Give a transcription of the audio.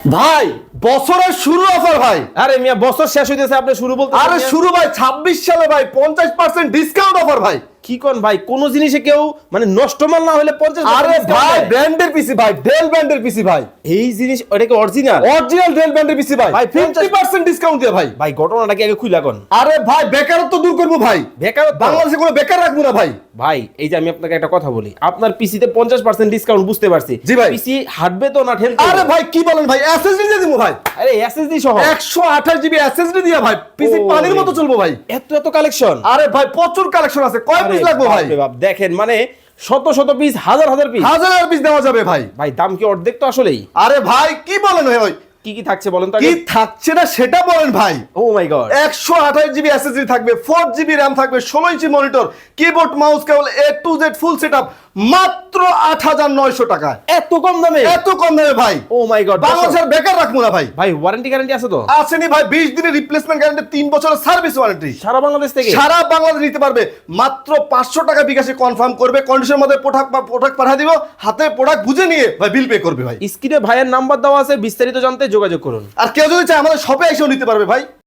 ভাই বছরের শুরু অফার ভাই। আরে মিয়া বছর শেষ হইতেছে আপনি শুরু বলতে আরে শুরু ভাই ছাব্বিশ সালে ভাই পঞ্চাশ পার্সেন্ট ডিসকাউন্ট অফার ভাই। কি কোন ভাই? কোন জিনিসে কেউ মানে নষ্ট মাল না হলে পঞ্চাশ আরে ভাই ব্র্যান্ডের পিসি ভাই ডেল ব্র্যান্ডের পিসি ভাই। এই জিনিস ওটা কি অরিজিনাল অরিজিনাল ডেল ব্র্যান্ডের পিসি ভাই। ভাই, ফিফটি পার্সেন্ট ডিসকাউন্ট দিয়ে ভাই। ভাই ঘটনাটা কি আগে খুইলা কোন? আরে ভাই বেকারত্ব দূর করব ভাই। বেকারত্ব? বাংলাদেশে কোনো বেকার রাখব না ভাই। ভাই এই যে আমি আপনাকে একটা কথা বলি আপনার পিসিতে পঞ্চাশ পার্সেন্ট ডিসকাউন্ট বুঝতে পারছি। জি ভাই। পিসি হাঁটবে তো না ঠেলবে আরে ভাই কি বলেন ভাই এসএসডি দিয়ে দিব ভাই। আরে এসএসডি সহ। একশো আঠাশ জিবি এসএসডি দিয়ে ভাই পিসি পানির মতো চলবো ভাই। এত এত কালেকশন আরে ভাই প্রচুর কালেকশন আছে। কয় পিস লাগবে ভাই। দেখেন মানে শত শত পিস হাজার হাজার পিস হাজার হাজার পিস দেওয়া যাবে ভাই। ভাই দাম কি অর্ধেক তো আসলেই? আরে ভাই কি বলেন ভাই? কি কি থাকছে বলেন তো কি থাকছে না সেটা বলেন ভাই। ও মাই গড একশো আঠাশ জিবি এসএসডি থাকবে ফোর জিবি র্যাম থাকবে ষোলো inch monitor keyboard mouse cable A to Z full set মাত্র আট হাজার নয়শো টাকা। এত কম দামে? এত কম দামে ভাই। ও মাই গড বাংলাদেশের বেকার রাখব না ভাই। ভাই ওয়ারেন্টি গ্যারান্টি আছে তো? আসেনি ভাই বিশ দিনের রিপ্লেসমেন্ট গ্যারান্টি তিন বছরের সার্ভিস ওয়ারেন্টি সারা বাংলাদেশ থেকে? সারা বাংলাদেশ নিতে পারবে। মাত্র পাঁচশো টাকা বিকাশে কনফার্ম করবে কন্ডিশনের মধ্যে প্রোডাক্ট প্রোডাক্ট পাঠিয়ে দিব হাতে প্রোডাক্ট বুঝে নিয়ে ভাই বিল পে করবে ভাই। স্ক্রিনে ভাইয়ের নাম্বার দেওয়া আছে বিস্তারিত জানতে যোগাযোগ করুন। আর কেউ যদি চায় আমাদের শপে এসেও নিতে পারবে ভাই।